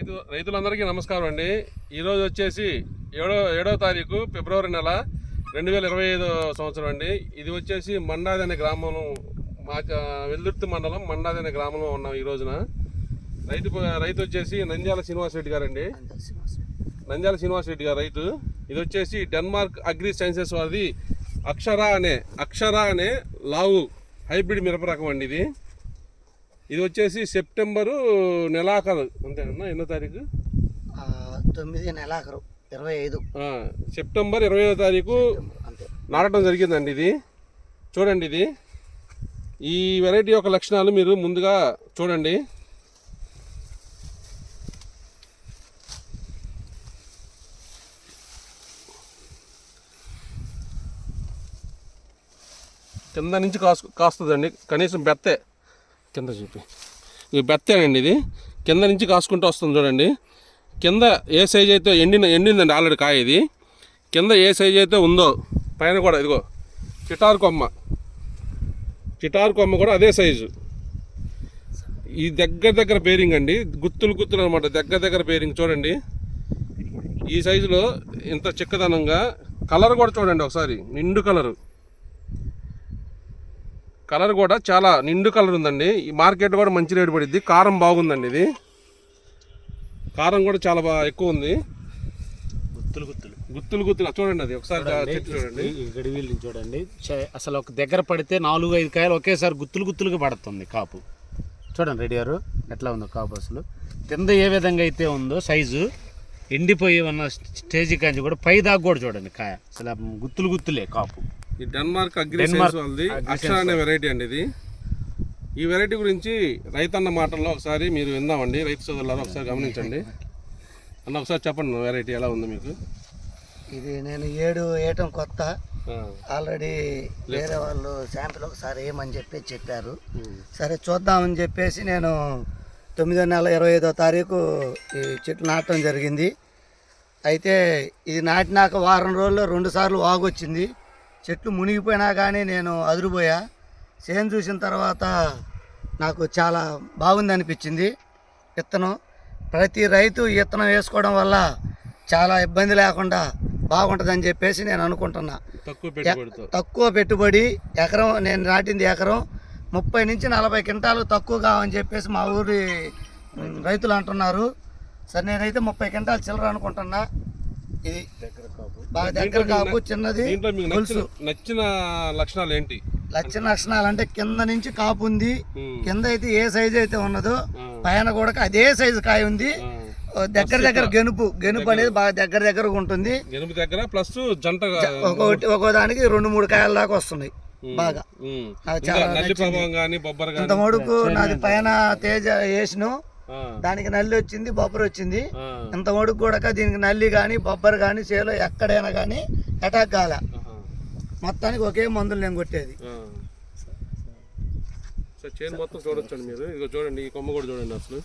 రైతు రైతులందరికీ నమస్కారం అండి. ఈరోజు వచ్చేసి ఏడో ఏడో తారీఖు ఫిబ్రవరి నెల రెండు వేల ఇరవై ఐదో సంవత్సరం అండి. ఇది వచ్చేసి మండాది అనే గ్రామంలో మా వెల్దుర్తి మండలం మండాది అనే గ్రామంలో ఉన్నాం ఈ రోజున. రైతు రైతు వచ్చేసి నంద్యాల శ్రీనివాస్ రెడ్డి గారండి. నంద్యాల శ్రీనివాస్ రెడ్డి గారు రైతు. ఇది వచ్చేసి డెన్మార్క్ అగ్రి సైన్సెస్ వారిది అక్షర అనే అక్షర అనే లావు హైబ్రిడ్ మిరప రకం అండి ఇది. ఇది వచ్చేసి సెప్టెంబరు నెలాఖరు అంతేనన్నా ఎన్నో తారీఖు? తొమ్మిది నెలాఖరు ఇరవై ఐదు. సెప్టెంబర్ ఇరవై తారీఖు అంతే. నాటడం జరిగిందండి ఇది. చూడండి ఇది. ఈ వెరైటీ యొక్క లక్షణాలు మీరు ముందుగా చూడండి. కింద నుంచి కాసు కాస్తుందండి. కనీసం బెత్తే. కింద చూపి. ఇది బెత్తేనండి ఇది. కింద నుంచి కాసుకుంటూ వస్తుంది చూడండి. కింద ఏ సైజ్ అయితే ఎండిన ఎండిందండి ఆల్రెడీ కాయ ఇది. కింద ఏ సైజ్ అయితే ఉందో పైన కూడా ఇదిగో చిటారు కొమ్మ. చిటారు కొమ్మ కూడా అదే సైజు ఈ దగ్గర దగ్గర బేరింగ్ అండి. గుత్తులు గుత్తులు అనమాట దగ్గర దగ్గర బేరింగ్ చూడండి. ఈ సైజులో ఇంత చిక్కదనంగా కలర్ కూడా చూడండి ఒకసారి. నిండు కలరు కలర్ కూడా చాలా నిండు కలర్ ఉందండి. ఈ మార్కెట్ కూడా మంచి రేటు పడిద్ది. కారం బాగుందండి ఇది. కారం కూడా చాలా బాగా ఎక్కువ ఉంది. గుత్తులు గుత్తులు. గుత్తులు గుత్తులు. చూడండి అది. ఒకసారి చెట్టు చూడండి. ఇక్కడ వీళ్ళు చూడండి. అసలు ఒక దగ్గర పడితే నాలుగు ఐదు కాయలు ఒకేసారి గుత్తులు గుత్తులుగా పడుతుంది కాపు. చూడండి రెడీ గారు ఎట్లా ఉందో కాపు అసలు. కింద ఏ విధంగా అయితే ఉందో సైజు ఎండిపోయి ఉన్న స్టేజ్ కాంచి కూడా పై దాకా కూడా చూడండి కాయ. అసలు గుత్తులు గుత్తులే కాపు. ఈ డెన్మార్క్ అగ్రి సైన్స్ వాళ్ళది అక్షర అనే వెరైటీ అండి ఇది. ఈ వెరైటీ గురించి రైతన్న మాటల్లో ఒకసారి మీరు విందామండి. రైతు సోదరులారా ఒకసారి గమనించండి. అన్న ఒకసారి చెప్పండి వెరైటీ ఎలా ఉంది మీకు? ఇది నేను ఏడు వేయటం కొత్త. ఆల్రెడీ వేరే వాళ్ళు శాంపిల్ ఒకసారి వేయమని చెప్పి చెప్పారు. సరే చూద్దామని చెప్పేసి నేను తొమ్మిదో నెల ఇరవై ఐదో తారీఖు ఈ చెట్టు నాటడం జరిగింది. అయితే ఇది నాటినాక వారం రోజుల్లో రెండు సార్లు వాగొచ్చింది. చెట్లు మునిగిపోయినా కానీ నేను అదిరిపోయా. చేను చూసిన తర్వాత నాకు చాలా బాగుంది అనిపించింది. విత్తనం ప్రతి రైతు విత్తనం వేసుకోవడం వల్ల చాలా ఇబ్బంది లేకుండా బాగుంటుందని చెప్పేసి నేను అనుకుంటున్నా. తక్కువ పెట్టుబడి ఎకరం నేను నాటింది ఎకరం ముప్పై నుంచి నలభై క్వింటాలు తక్కువ కావని చెప్పేసి మా ఊరి రైతులు అంటున్నారు. సరే నేనైతే ముప్పై క్వింటాలు చిల్లర అనుకుంటున్నా. ఇది బాగా దగ్గర కాపు చిన్నది దీంట్లో మీకు నచ్చిన లక్షణాలు ఏంటి? లక్షణ లక్షణాలు అంటే కింద నుంచి కాపు ఉంది కింద అయితే ఏ సైజు అయితే ఉన్నదో పైన కూడా అదే సైజు కాయ ఉంది ఆ. ఓ దగ్గర దగ్గర గెనుపు గెనుపు అనేది బాగా దగ్గర దగ్గరగా ఉంటుంది. ఎనిమిది దగ్గర ప్లస్ జంటగా ఒక్కొక్కటి ఒక్కో దానికి రెండు మూడు కాయల దాకా వస్తున్నాయి బాగా. నాకు చాలా నల్లి నచ్చింది. ప్రభావం కానీ బొబ్బర ఇంత కానీ మడుకు నాది పైన తేజ వేసిను. దానికి నల్లి వచ్చింది బొబ్బరు వచ్చింది. ఇంత మడుకు కూడా దీనికి నల్లి కానీ బొబ్బరు కానీ చేలో ఎక్కడైనా కానీ అటాక్ కాల. మొత్తానికి ఒకే మందులు నేను కొట్టేది. సార్ చైన్ మొత్తం చూడొచ్చండి మీరు. ఇదిగో చూడండి ఈ కొమ్మ కూడా చూడండి అసలు.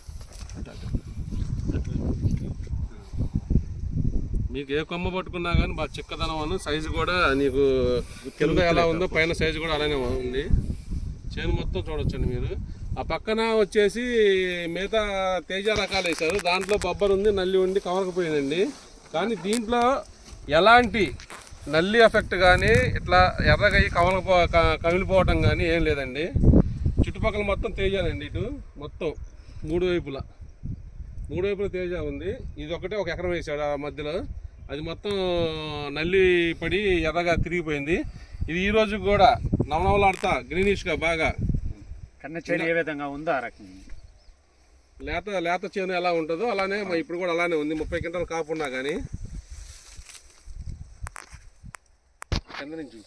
మీకు ఏ కొమ్మ పట్టుకున్నా కానీ బాగా చిక్కదనం అను. సైజు కూడా నీకు కింద ఎలా ఉందో పైన సైజు కూడా అలానే ఉంది. చేను మొత్తం చూడొచ్చండి మీరు. ఆ పక్కన వచ్చేసి మిగతా తేజ రకాలు వేశారు. దాంట్లో బొబ్బర్ ఉంది నల్లి ఉంది కవరకపోయిందండి కానీ దీంట్లో ఎలాంటి నల్లి ఎఫెక్ట్ కానీ ఇట్లా ఎర్రగయ్యి కవలపో కమిలిపోవటం కానీ ఏం లేదండి. చుట్టుపక్కల మొత్తం తేజానండి ఇటు. మొత్తం మూడు వైపులా. మూడు వైపుల తేజ ఉంది. ఇది ఒకటే ఒక ఎకరం వేసాడు ఆ మధ్యలో. అది మొత్తం నల్లి పడి ఎర్రగా తిరిగిపోయింది. ఇది ఈ రోజు కూడా నవనవలాడుతా గ్రీనిష్గా బాగా కన్న చేను ఏ విధంగా ఉందో ఆ రకం లేత లేత చేను ఎలా ఉంటుందో అలానే మా ఇప్పుడు కూడా అలానే ఉంది. ముప్పై క్వింటాలు కాపున్నా కానీ కింద నుంచి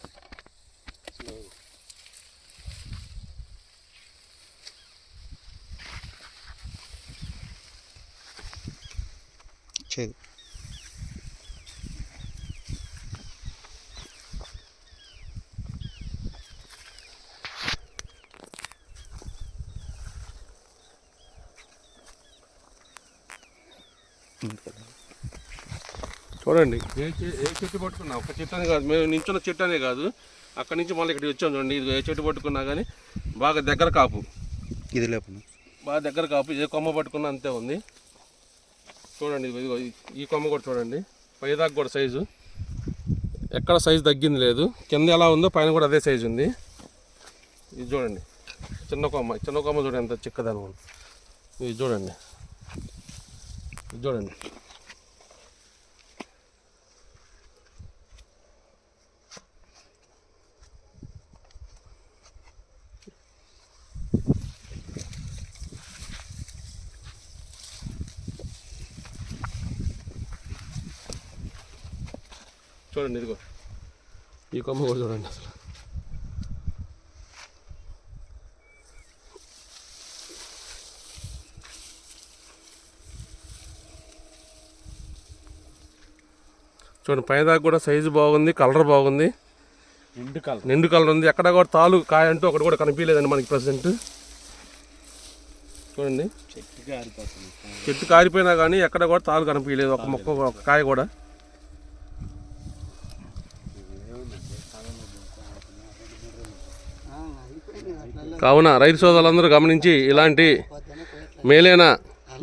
చూడండి. ఏ ఏ చెట్టు పట్టుకున్నా? ఒక చెట్టు అని కాదు. మేము నించున్న చెట్టు అనే కాదు. అక్కడి నుంచి మళ్ళీ ఇక్కడికి వచ్చాం చూడండి. ఇది ఏ చెట్టు పట్టుకున్నా కానీ బాగా దగ్గర కాపు. ఇది లేపను. బాగా దగ్గర కాపు. ఏ కొమ్మ పట్టుకున్నా అంతే ఉంది. చూడండి ఈ- కొమ్మ కూడా చూడండి. పైదాకా కూడా సైజు. ఎక్కడ సైజు తగ్గింది లేదు. కింద ఎలా ఉందో పైన కూడా అదే సైజు ఉంది. ఇది చూడండి. చిన్న కొమ్మ. చిన్న కొమ్మ చూడండి ఎంత చిక్కదనం ఉంది. ఇది చూడండి. చూడండి చూడండి ఇదిగో. ఈ కొమ్మ కూడా చూడండి అసలు. చూడండి పైదాకా కూడా సైజు బాగుంది కలర్ బాగుంది. నిండు కలర్. నిండు కలర్ ఉంది. ఎక్కడ కూడా తాలు కాయ అంటూ ఒకటి కూడా కనిపించలేదండి మనకి ప్రజెంట్. చూడండి. చెట్టు కారిపోయినా కానీ ఎక్కడ కూడా తాలు కనిపించలేదు. ఒక మొక్క ఒక కాయ కూడా. కావున రైతు సోదరులందరూ గమనించి ఇలాంటి మేలైన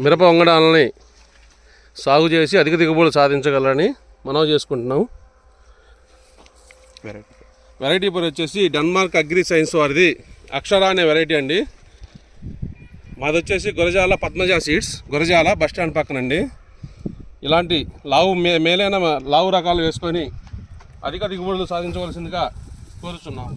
మిరప వంగడాలని సాగు చేసి అధిక దిగుబడులు సాధించగలరని మనవి చేసుకుంటున్నాం. వెరైటీ పేరు వచ్చేసి డెన్మార్క్ అగ్రి సైన్స్ వారిది. అక్షర అనే వెరైటీ అండి. మాది వచ్చేసి Gurajala Padmaja seeds Gurajala bus stand పక్కనండి. ఇలాంటి లావు మే మేలైన లావు రకాలు వేసుకొని అధిక దిగుబడులు సాధించవలసిందిగా కోరుచున్నాం.